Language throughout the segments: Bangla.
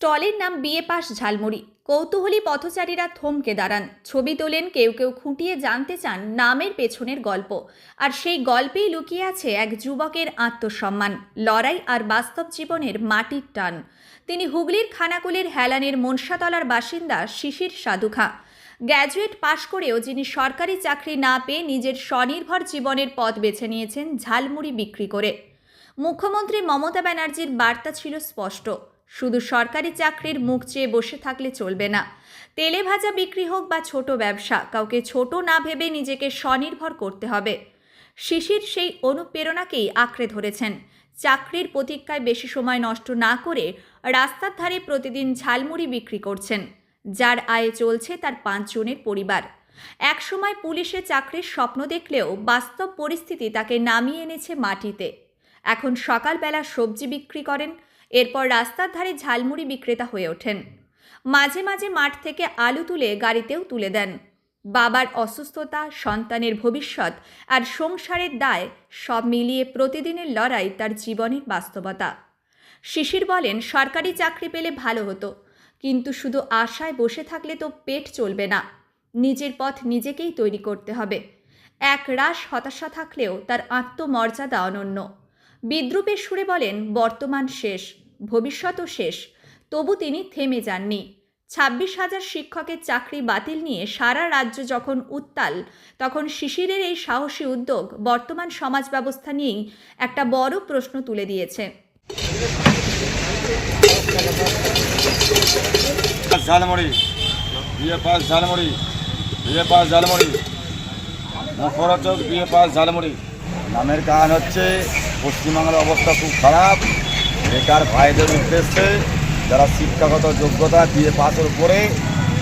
স্টলের নাম বিয়ে পাস ঝালমুড়ি। কৌতূহলী পথচারীরা থমকে দাঁড়ান। ছবি তোলেন কেউ কেউ খুঁটিয়ে জানতে চান নামের পেছনের গল্প। আর সেই গল্পেই লুকিয়ে আছে এক যুবকের আত্মসম্মান, লড়াই আর বাস্তব জীবনের মাটির টান। তিনি হুগলির খানাকুলের হেলানের মনসাতলার বাসিন্দা শিশির সাধুখা। গ্র্যাজুয়েট পাশ করেও যিনি সরকারি চাকরি না পেয়ে নিজের স্বনির্ভর জীবনের পথ বেছে নিয়েছেন ঝালমুড়ি বিক্রি করে। মুখ্যমন্ত্রী মমতা ব্যানার্জির বার্তা ছিল স্পষ্ট। শুধু সরকারি চাকরির মুখ চেয়ে বসে থাকলে চলবে না। তেলে ভাজা বিক্রি হোক বা ছোট ব্যবসা, কাউকে ছোট না ভেবে নিজেকে স্বনির্ভর করতে হবে। শিশির সেই অনুপ্রেরণাকেই আঁকড়ে ধরেছেন। চাকরির প্রতীক্ষায় বেশি সময় নষ্ট না করে রাস্তার ধারে প্রতিদিন ঝালমুড়ি বিক্রি করছেন। যার আয়ে চলছে তার পাঁচজনের পরিবার। একসময় পুলিশে চাকরির স্বপ্ন দেখলেও বাস্তব পরিস্থিতি তাকে নামিয়ে এনেছে মাটিতে। এখন সকালবেলা সবজি বিক্রি করেন এরপর রাস্তার ধারে ঝালমুড়ি বিক্রেতা হয়ে ওঠেন। মাঝে মাঝে মাঠ থেকে আলু তুলে গাড়িতেও তুলে দেন। বাবার অসুস্থতা, সন্তানের ভবিষ্যৎ আর সংসারের দায় সব মিলিয়ে প্রতিদিনের লড়াই তার জীবনের বাস্তবতা। শিশির বলেন, সরকারি চাকরি পেলে ভালো হতো, কিন্তু শুধু আশায় বসে থাকলে তো পেট চলবে না। নিজের পথ নিজেকেই তৈরি করতে হবে। এক রাশ হতাশা থাকলেও তার আত্মমর্যাদা অনন্য। বিদ্রুপের সুরে বলেন, বর্তমান শেষ ভবিষ্যতও শেষ। তবু তিনি থেমে যাননি। ছাব্বিশ হাজার শিক্ষকের চাকরি বাতিল নিয়ে সারা রাজ্য যখন উত্তাল, তখন শিশিরের এই সাহসী উদ্যোগ বর্তমান সমাজ ব্যবস্থা নিয়েই একটা বড় প্রশ্ন তুলে দিয়েছে। নামের কারণ হচ্ছে পশ্চিমবাংলার অবস্থা খুব খারাপ। বেকার ভাইদের উদ্দেশ্যে যারা শিক্ষাগত যোগ্যতা বিয়ে পাসের উপরে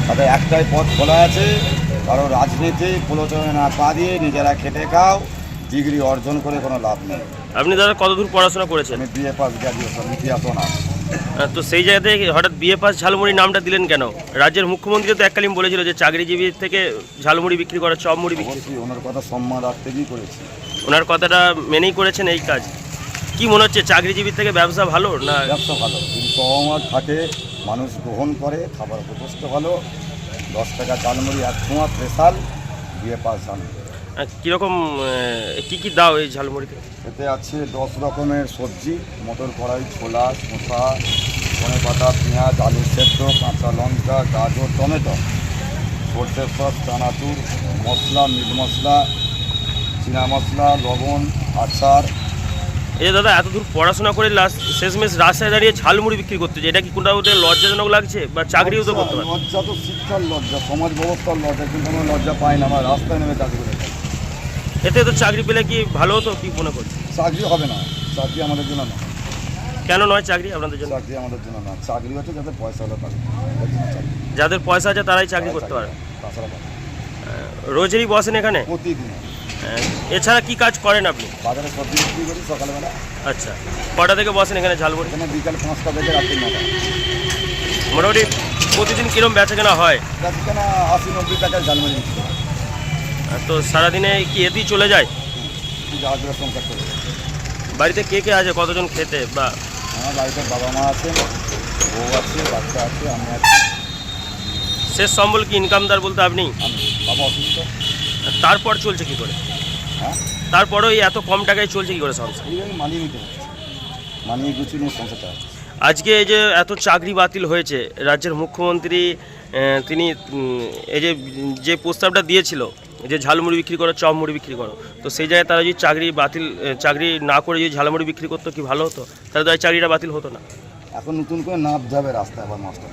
তাদের একটাই পথ খোলা আছে কারণ রাজনীতি প্রলোচনে না পা দিয়ে নিজেরা খেটে খাও ডিগ্রি অর্জন করে কোনো লাভ নেই। আপনি দাদা কতদূর পড়াশোনা করেছেন? আমি বিয়ে পাস গ্র্যাজুয়েশন ইতিহাস অনার্স তো সেই জায়গাতে হঠাৎ বিএ পাস ঝালমুড়ি নামটা দিলেন কেন? রাজ্যের মুখ্যমন্ত্রী তো এককালীন বলেছিল যে চাকরিজীবী থেকে ঝালমুড়ি বিক্রি করা চপ মুড়ি বিক্রি। ওনার কথা সম্মান রাখতে গিয়ে করেছি। ওনার কথাটা মেনেই করেছেন এই কাজ। কি মনে হচ্ছে চাকরিজীবী থেকে ব্যবসা ভালো না? ব্যবসা ভালো। যদি সহমত থাকে মানুষ গ্রহণ করে খাবার উপস্থ ভালো দশ টাকা চালমুড়ি এক ছোঁয়া স্পেশাল দিয়ে পাঁচ ধান। আহ, কী আহ, কি কি দাও এই ঝালমুড়িতে? এতে আছে দশ রকমের সবজি মটর কড়াই ছোলা শসা ধনে পাতা পেঁয়াজ আলু সেদ্ধ কাঁচা লঙ্কা গাজর টমেটো। সর্ষের সস চানাচুর মশলা মিট মশলা চীনা মশলা লবণ আচার। এই দাদা এত দূর পড়াশোনা করে লাস্ট শেষমেশ রাস্তায় দাঁড়িয়ে ঝালমুড়ি বিক্রি করতে যে এটা কি কোনটা ওদের লজ্জাজনক লাগছে বা চাকরিও তো করতে পারে? লজ্জা তো শিক্ষার লজ্জা সমাজ ব্যবস্থার লজ্জা কিন্তু আমরা লজ্জা পাই না আমরা রাস্তায় নেমে চাকরি করে এতে তো চাকরি পেলে কি ভালো হতো কি মনে করছে? চাকরি হবে না চাকরি আমাদের জন্য না। কেন নয় চাকরি আপনাদের জন্য? চাকরি আমাদের জন্য না চাকরি হচ্ছে যাদের পয়সা হলে চাকরি। যাদের পয়সা আছে তারাই চাকরি করতে পারে। তাছাড়া রোজেরই বসেন এখানে? প্রতিদিন। এছাড়া কি কাজ করেন আপনি? বাজারে সবজি বিক্রি করি সকালবেলা। আচ্ছা। কটা থেকে বসেন এখানে ঝালমুড়ি এখানে বিকাল পাঁচটা থেকে রাত্রি নটা। মোটামুটি প্রতিদিন কিরম বেচা কেনা হয়? যাচ্ছে কেনা আশি নব্বই টাকায় ঝালমুড়ি বিক্রি করে আর তো সারাদিনে কি এতেই চলে যায়? সংসার বাড়িতে কে কে আছে? কতজন খেতে? বা আমার বাড়িতে বাবা মা আছে বউ আছে বাচ্চা আছে আমি আছি। শেষ সম্বল কি ইনকামদার বলতে আপনি? বাবা অসুস্থ। তারপর চলছে কি করে? হ্যাঁ? তারপরেও এই এত কম টাকায় চলছে কি করে সংসার? এইভাবে মানিয়ে নিতে হচ্ছে। মানিয়ে গুছিয়ে নিয়ে সংসার চালাচ্ছে আজকে এই যে এত চাকরি বাতিল হয়েছে রাজ্যের মুখ্যমন্ত্রী আহ, তিনি উম, এই যে যে প্রস্তাবটা দিয়েছিল যে ঝালমুড়ি বিক্রি করো চপ মুড়ি বিক্রি করো তো সেই জায়গায় তারা যদি চাকরি বাতিল আহ, চাকরি না করে যদি ঝালমুড়ি বিক্রি করতো কি ভালো হতো? তাহলে তো আর চাকরিটা বাতিল হতো না। এখন নতুন করে নাপ যাবে রাস্তায় আবার মাস্টার।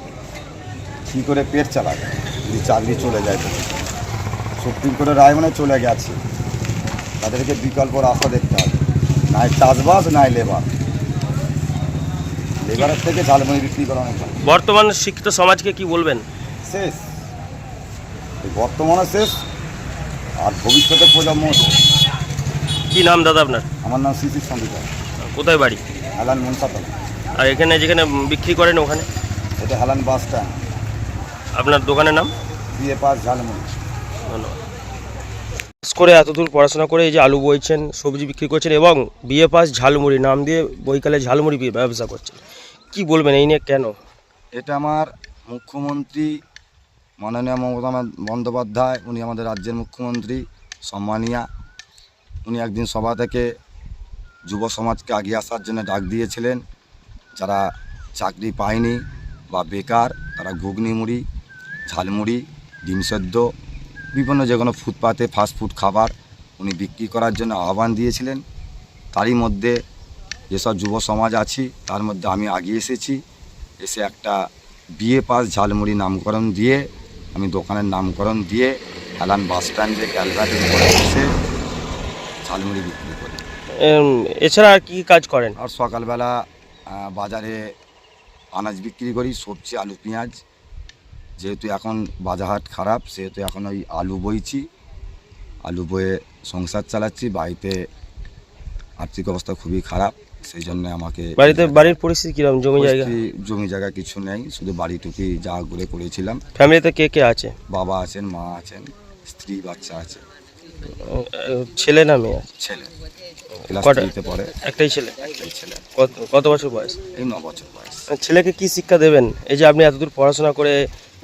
কী করে পেট চালাবে? যদি চাকরি চলে যায় তো। সুপ্রিম কোর্টের রায় মানে চলে গেছে। তাদেরকে বিকল্প রাস্তা দেখতে হবে। নাই চাষবাস নাই লেবার লেবারের থেকে ঝালমুড়ি বিক্রি করা অনেক বর্তমান শিক্ষিত সমাজকে কি বলবেন? শেষ। বর্তমানে শেষ। আর ভবিষ্যতের প্রজন্ম। কি নাম দাদা আপনার? আমার নাম শিশির সন্দিকা কোথায় বাড়ি? হালান মনসাতলা। আর এখানে যেখানে বিক্রি করেন ওখানে? এটা হেলান বাস স্ট্যান্ড আপনার দোকানের নাম? বিয়ে পাস ঝালমুড়ি। ধন্যবাদ। করে এতদূর পড়াশোনা করে এই যে আলু বইছেন, সবজি বিক্রি করছেন এবং বিএ পাস ঝালমুড়ি, নাম দিয়ে বইকালে ঝালমুড়ি ব্যবসা করছেন। কি বলবেন এই নিয়ে কেন? এটা আমার মুখ্যমন্ত্রী মাননীয় মমতা বন্দ্যোপাধ্যায়, উনি আমাদের রাজ্যের মুখ্যমন্ত্রী, সম্মানিয়া। উনি একদিন সভা থেকে যুব সমাজকে এগিয়ে আসার জন্য ডাক দিয়েছিলেন। যারা চাকরি পায়নি বা বেকার, তারা ঘুগনি মুড়ি, ঝালমুড়ি, ডিম সেদ্ধ বিভিন্ন যে কোনো ফুটপাতে ফাস্টফুড খাবার উনি বিক্রি করার জন্য আহ্বান দিয়েছিলেন। তারই মধ্যে যেসব যুব সমাজ আছি তার মধ্যে আমি আগিয়ে এসেছি। এসে একটা বিয়ে পাস ঝালমুড়ি নামকরণ দিয়ে আমি দোকানের নামকরণ দিয়ে হেলান বাস স্ট্যান্ডে ক্যালকাটের উপরে এসে ঝালমুড়ি বিক্রি করি। এছাড়া আর কি কাজ করেন? আর সকালবেলা বাজারে আনাজ বিক্রি করি সবজি আলু পেঁয়াজ। যেহেতু এখন বাজারহাট খারাপ সেহেতু এখন ওই আলু বইছি। আলু বয়ে সংসার চালাচ্ছি বাড়িতে আর্থিক অবস্থা খুবই খারাপ সেই জন্য আমাকে বাড়িতে বাড়ির পরিস্থিতি কীরকম? জমি জায়গা? জমি জায়গা কিছু নেই শুধু বাড়িটুকি যা করে করেছিলাম। ফ্যামিলিতে কে কে আছে? বাবা আছেন মা আছেন স্ত্রী বাচ্চা আছে। ছেলে না মেয়ে? ছেলে। ক্লাস পড়ে। একটাই ছেলে? ছেলে। কত কত বছর বয়স? এই ন বছর বয়স। ছেলেকে কি শিক্ষা দেবেন? এই যে আপনি এতদূর পড়াশোনা করে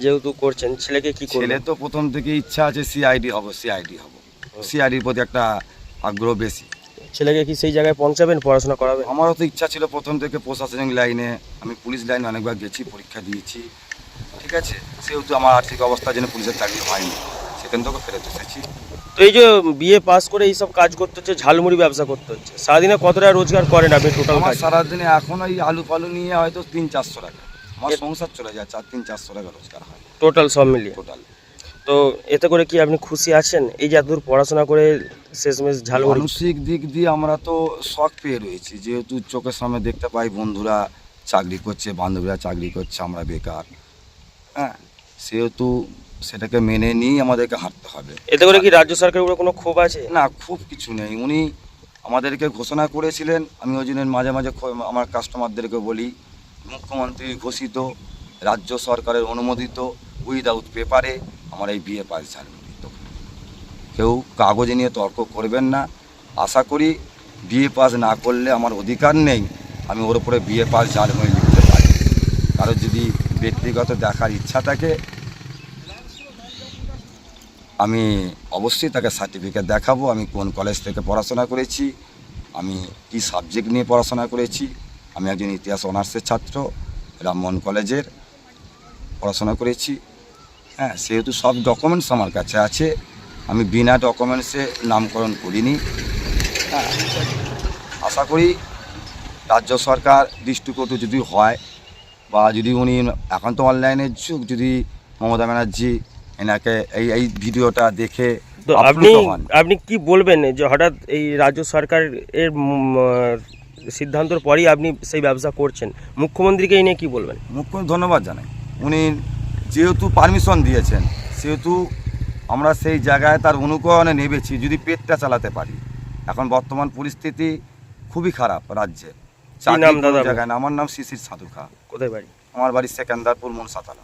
যেহেতু করছেন ছেলেকে কি ছেলে করবেন তো প্রথম থেকে ইচ্ছা আছে সিআইডি হব সিআইডি হব। সিআইডির প্রতি একটা আগ্রহ বেশি। ছেলেকে কি সেই জায়গায় পৌঁছাবেন পড়াশোনা করাবেন? আমারও তো ইচ্ছা ছিল প্রথম থেকে প্রশাসনিক লাইনে। আমি পুলিশ লাইনে অনেকবার গেছি পরীক্ষা দিয়েছি। ঠিক আছে? সেহেতু আমার আর্থিক অবস্থার জন্য পুলিশের চাকরি হয়নি সেখান থেকে ফেরত এসেছি। তো এই যে বিয়ে পাস করে এইসব কাজ করতে হচ্ছে ঝালমুড়ি ব্যবসা করতে হচ্ছে সারাদিনে কত টাকা রোজগার করেন আপনি টোটাল আমার সারাদিনে এখন ওই আলু ফালু নিয়ে হয়তো তিন চারশো টাকা। আমার সংসার চলে যায় চার তিন চারশো টাকা রোজগার হয়। টোটাল সব মিলিয়ে? টোটাল। তো এতে করে কি আপনি খুশি আছেন? এই যে এতদূর পড়াশোনা করে শেষমেশ ঝালমুড়ি মানসিক দিক দিয়ে আমরা তো শখ পেয়ে রয়েছি যেহেতু চোখের সামনে দেখতে পাই বন্ধুরা চাকরি করছে বান্ধবীরা চাকরি করছে আমরা বেকার। হ্যাঁ সেহেতু সেটাকে মেনে নিয়েই আমাদেরকে হাঁটতে হবে। এতে করে কি রাজ্য সরকারের উপরে কোনো ক্ষোভ আছে? না খুব কিছু নেই। উনি আমাদেরকে ঘোষণা করেছিলেন আমি ওই জন্য মাঝে মাঝে আমার কাস্টমারদেরকে বলি মুখ্যমন্ত্রী ঘোষিত, রাজ্য সরকারের অনুমোদিত উইদাউট পেপারে আমার এই বিয়ে পাস দোকান কেউ কাগজে নিয়ে তর্ক করবেন না। আশা করি বিয়ে পাস না করলে আমার অধিকার নেই, আমি ওর উপরে বিয়ে পাস ঝালমুড়ি লিখতে পারি। কারও যদি ব্যক্তিগত দেখার ইচ্ছা থাকে, আমি অবশ্যই তাকে সার্টিফিকেট দেখাবো। আমি কোন কলেজ থেকে পড়াশোনা করেছি, আমি কি সাবজেক্ট নিয়ে পড়াশোনা করেছি আমি একজন ইতিহাস অনার্সের ছাত্র রামমোহন কলেজের পড়াশোনা করেছি। হ্যাঁ সেহেতু সব ডকুমেন্টস আমার কাছে আছে। আমি বিনা ডকুমেন্টসে নামকরণ করিনি। হ্যাঁ আশা করি রাজ্য সরকার দৃষ্টিকটু যদি হয় বা যদি উনি এখন তো অনলাইনের যুগ যদি মমতা ব্যানার্জি এনাকে এই এই ভিডিওটা দেখে আপনি। আপনি কি বলবেন যে হঠাৎ এই রাজ্য সরকার এর সিদ্ধান্তর পরেই আপনি সেই ব্যবসা করছেন। মুখ্যমন্ত্রীকে এই নিয়ে কি বলবেন? মুখ্যমন্ত্রী ধন্যবাদ জানাই। উনি যেহেতু পারমিশন দিয়েছেন সেহেতু আমরা সেই জায়গায় তার অনুকরণে নেবেছি যদি পেটটা চালাতে পারি। এখন বর্তমান পরিস্থিতি খুবই খারাপ রাজ্যে। নাম দাদা? জায়গায় না। আমার নাম শিশির সাধু খা কোথায় বাড়ি? আমার বাড়ি সেকেন্দারপুর মনসাতলা।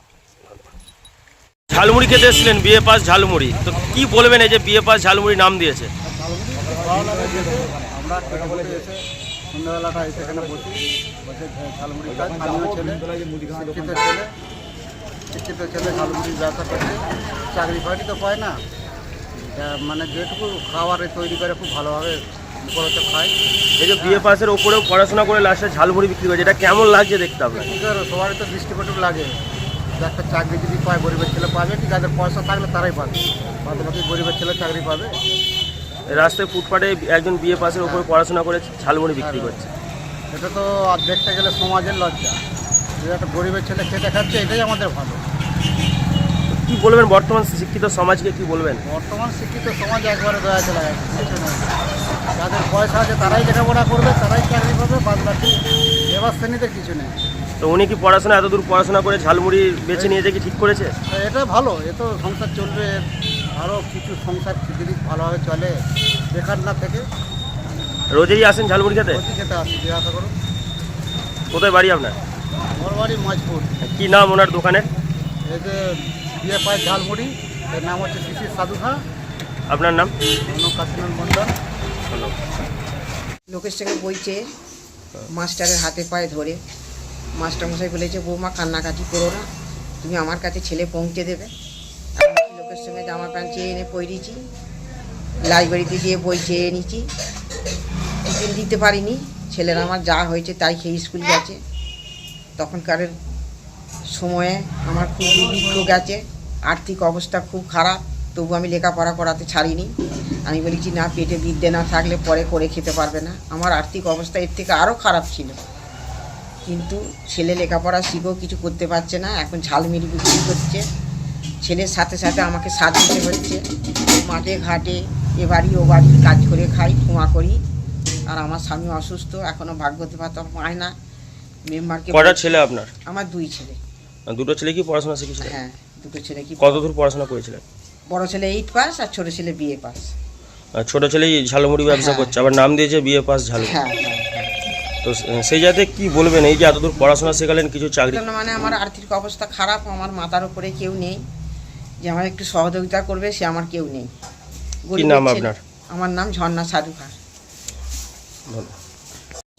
ঝালমুড়ি খেতে এসেছিলেন বিয়ে পাস ঝালমুড়ি। তো কি বলবেন এই যে বিয়ে পাস ঝালমুড়ি নাম দিয়েছে? সন্ধ্যাবেলাটা এসে এখানে বসি বসে ঝালমুড়ি খাই স্থানীয় ছেলে শিক্ষিত ছেলে শিক্ষিত ছেলে ঝালমুড়ি ব্যবসা করছে চাকরি ফাকরি তো পায় না। মানে যেটুকু খাবারে তৈরি করে খুব ভালোভাবে উপরতে খায়। এই যে বিয়ে পাসের ওপরেও পড়াশোনা করে লাস্টে ঝালমুড়ি বিক্রি করছে এটা কেমন লাগছে দেখতে আপনার? কী করে সবারই তো দৃষ্টিকটু লাগে। একটা চাকরি যদি পায় গরিবের ছেলে পাবে কি যাদের পয়সা থাকলে তারাই পাবে। বাদ বাকি গরিবের ছেলে চাকরি পাবে। রাস্তায় ফুটপাতে একজন বিয়ে পাসের ওপরে পড়াশোনা করে ঝালমুড়ি বিক্রি করছে। এটা তো আর দেখতে গেলে সমাজের লজ্জা। যে একটা গরিবের ছেলে খেতে খাচ্ছে এটাই আমাদের ভালো। কি বলবেন বর্তমান শিক্ষিত সমাজকে কি বলবেন? বর্তমান শিক্ষিত সমাজ একবারে দয়া চলে যাদের পয়সা আছে তারাই লেখাপড়া করবে তারাই চাকরি পাবে বাদ বাকি এবার শ্রেণীতে কিছু নেই। তো উনি কি পড়াশোনা এতদূর পড়াশোনা করে ঝালমুড়ি বেছে নিয়ে কি ঠিক করেছে? এটা ভালো এ তো সংসার চলবে। আরও কিছু সংসার যদি ভালোভাবে চলে বেকার না থেকে রোজেই আসেন ঝালমুড়ি খেতে আসি জিজ্ঞাসা করুন। কোথায় বাড়ি আপনার? আমার বাড়ি মাঝপুর। কি নাম ওনার দোকানের? এই যে বিয়ে পায় ঝালমুড়ি এর নাম হচ্ছে শিশির সাধুখা। আপনার নাম? অন্য কাশিনাথ মন্ডল লোকের সঙ্গে বইছে মাস্টারের হাতে পায়ে ধরে। মাস্টারমশাই বলেছে বৌমা কান্নাকাটি করো না তুমি আমার কাছে ছেলে পৌঁছে দেবে। জামা প্যান্ট চেয়ে এনে পরিয়েছি লাইব্রেরিতে গিয়ে বই চেয়ে নিয়েছি। টিফিন দিতে পারিনি। ছেলের আমার যা হয়েছে তাই খেয়ে স্কুল গেছে। তখনকারের সময়ে আমার খুব দুর্ভিক্ষ গেছে। আর্থিক অবস্থা খুব খারাপ। তবু আমি লেখাপড়া করাতে ছাড়িনি। আমি বলেছি, না, পেটে বিদ্যে না থাকলে পরে করে খেতে পারবে না। আমার আর্থিক অবস্থা এর থেকে আরও খারাপ ছিল। কিন্তু ছেলে লেখাপড়া শিখেও কিছু করতে পারছে না। এখন ঝালমিরি বিক্রি করছে। ছেলের সাথে সাথে আমাকে সাথ দিতে হচ্ছে। মাঠে ঘাটে এ বাড়ি ও বাড়ি কাজ করে খাই ঠুমা করি। আর আমার স্বামী অসুস্থ এখনও ভাগ্যতে পাতা পায় না। মেম্বারকে কটা ছেলে আপনার? আমার দুই ছেলে। দুটো ছেলে কি পড়াশোনা শিখেছিলেন? হ্যাঁ দুটো ছেলে কি কত দূর পড়াশোনা করেছিলেন? বড় ছেলে এইট পাস আর ছোট ছেলে বিএ পাস আর ছোট ছেলে ঝালমুড়ি ব্যবসা হ্যাঁ। করছে আবার নাম দিয়েছে বিএ পাস হ্যাঁ তো সেই জায়গাতে কি বলবেন এই যে এতদূর পড়াশোনা শেখালেন কিছু চাকরি মানে আমার আর্থিক অবস্থা খারাপ আমার মাথার উপরে কেউ নেই। যে আমার একটু সহযোগিতা করবে সে আমার কেউ নেই। নাম আপনার? আমার নাম ঝর্ণা সাধুখার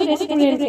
রেস্টুরেন্টে